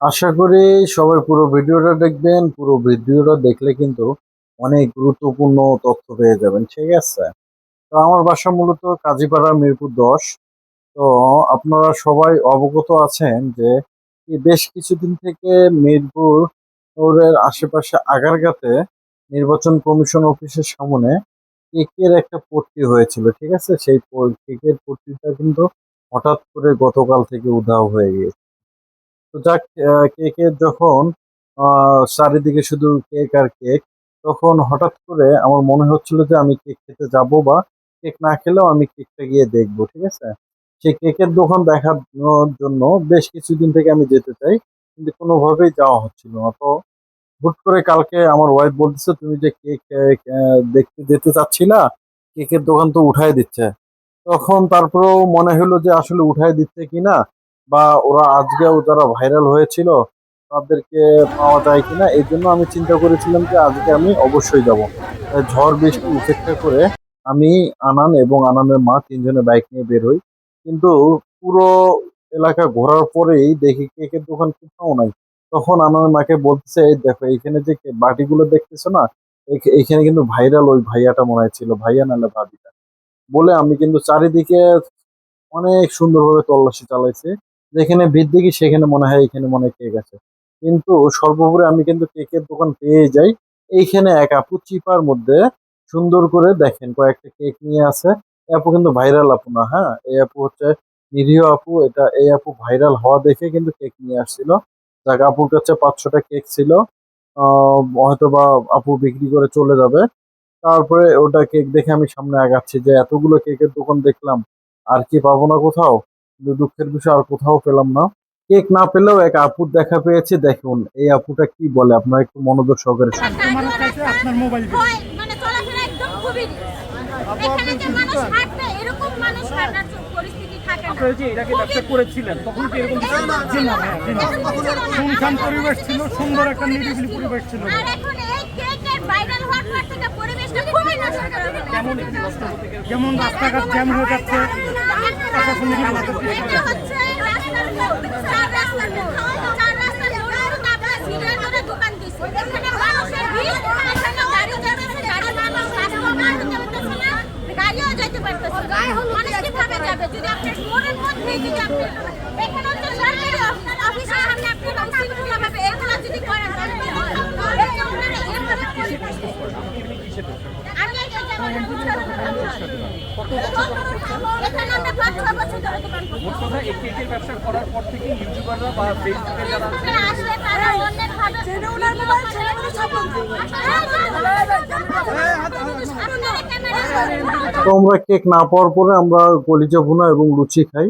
আশা করি সবাই পুরো ভিডিওটা দেখবেন, পুরো ভিডিওটা দেখলে কিন্তু অনেক গুরুত্বপূর্ণ তথ্য পেয়ে যাবেন, ঠিক আছে? তো আমার বাসা মূলত কাজীপাড়া মিরপুর দশ। তো আপনারা সবাই অবগত আছেন যে বেশ কিছুদিন থেকে মিরপুর শহরের আশেপাশে আগারগাতে নির্বাচন কমিশন অফিসের সামনে কেকের একটা পট্টি হয়েছিল, ঠিক আছে? সেই কেকের পট্টিটা কিন্তু হঠাৎ করে গতকাল থেকে উধাও হয়ে গিয়েছে। তো যাক কেকের যখন চারিদিকে শুধু কেক আর কেক, তখন হঠাৎ করে আমার মনে হচ্ছিল যে আমি কেক খেতে যাব বা কেক না খেলেও আমি কেকটা গিয়ে দেখব, ঠিক আছে? সেই কেকের দোকান দেখানোর জন্য বেশ কিছুদিন থেকে আমি যেতে চাই, কিন্তু কোনোভাবেই যাওয়া হচ্ছিল না। তো হুট করে কালকে আমার ওয়াইফ বলতেছে, তুমি যে কেক দেখতে যেতে চাচ্ছিলা, কেকের দোকান তো উঠাই দিচ্ছে। তখন তারপরেও মনে হলো যে আসলে উঠাই দিচ্ছে কিনা, বা ওরা আজকেও যারা ভাইরাল হয়েছিল তাদেরকে পাওয়া যায় কিনা, এই জন্য আমি চিন্তা করেছিলাম যে আজকে আমি অবশ্যই যাব। ঝড় বৃষ্টি উপেক্ষা করে আমি আনান এবং আনানের মা তিনজনে বাইক নিয়ে বের হই। কিন্তু পুরো এলাকা ঘোরার পরেই দেখি কেকের দোকান কোথাও নাই। তখন আনানের মাকে বলতেছে দেখো, এইখানে যে বাটিগুলো দেখতেছো না এইখানে কিন্তু ভাইরাল ওই ভাইয়াটা মনে হয় ছিল, ভাইয়া নাহলে ভাবিটা। বলে আমি কিন্তু চারিদিকে অনেক সুন্দরভাবে তল্লাশি চালাইছি। যেখানে ভিড় দেখি সেখানে মনে হয় এখানে মনে হয় কেক আছে। কিন্তু সর্বোপরি আমি কিন্তু কেকের দোকান পেয়ে যাই। এইখানে এক আপু চিপার মধ্যে সুন্দর করে দেখেন কয়েকটা কেক নিয়ে আছে। এই আপু কিন্তু ভাইরাল আপু না হ্যাঁ? এই আপু হচ্ছে নিরীহ আপু। এটা এই আপু ভাইরাল হওয়া দেখে কিন্তু কেক নিয়ে আসছিল। যাক, আপুর কাছে পাঁচশোটা কেক ছিল। হয়তো বা আপু বিক্রি করে চলে যাবে। তারপরে ওটা কেক দেখে আমি সামনে আগাচ্ছি যে এতগুলো কেকের দোকান দেখলাম আর কি পাবো না কোথাও? কিন্তু দুঃখের বিষয় আর কোথাও পেলাম না। কেক না পেলেও এক আপুর দেখা পেয়েছে দেখুন এই আপুটা কি বলে আপনারা একটু মনোযোগ সহকারে আপনার মোবাইল মানে চলাফেরা একদম খুবই এখানে যে মানুষ হাঁটবে এরকম মানুষ হাঁটার পরিস্থিতি থাকে না। আপনারা যে এর আগে ব্যবসা করেছিলেন তখন কি এরকম ছিল? না। জি না। শুনশান পরিবেশ ছিল সুন্দর একটা নিরিবিলি পরিবেশ ছিল। যেমন রাস্তাঘাট জ্যাম হয়ে যাচ্ছে প্রশাসনিক আমাদের এটা হচ্ছে রাস্তার মোড়, চার রাস্তার মোড়। চার রাস্তার মোড়ে কিন্তু আপনার সিরিয়াল করে দোকান দিছে। এখানে মানুষের ভিড়, এখানে গাড়ি যাচ্ছে, গাড়ি মানুষ রাস্তা পার হতে পারতেছে না, গাড়িও যাইতে পারতেছে না। মানুষ কীভাবে যাবে? যদি আপনি মোড়ের মধ্যেই যদি আপনি- এখানে হচ্ছে সরকারি অফিস, অফিসের সামনে আপনি এরকম শৃঙ্খলাভাবে এগুলো যদি করেন, তাহলে কি হবে? এই যে ওনারা এভাবে পরিবেশ আমি এটা যেমন বছর কথা এই কেকের ব্যবসা করার পর থেকে ইউটিউবাররা বা ফেসবুকে যারা তো আমরা কেক না পাওয়ার পরে আমরা কলিজা ভুনা এবং লুচি খাই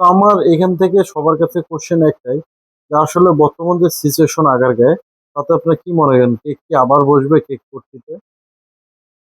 তো আমার এখান থেকে সবার কাছে কোশ্চেন একটাই যে আসলে বর্তমান যে সিচুয়েশন আগার গায়ে তাতে আপনার কি মনে করেন কেক কি আবার বসবে কেক করতে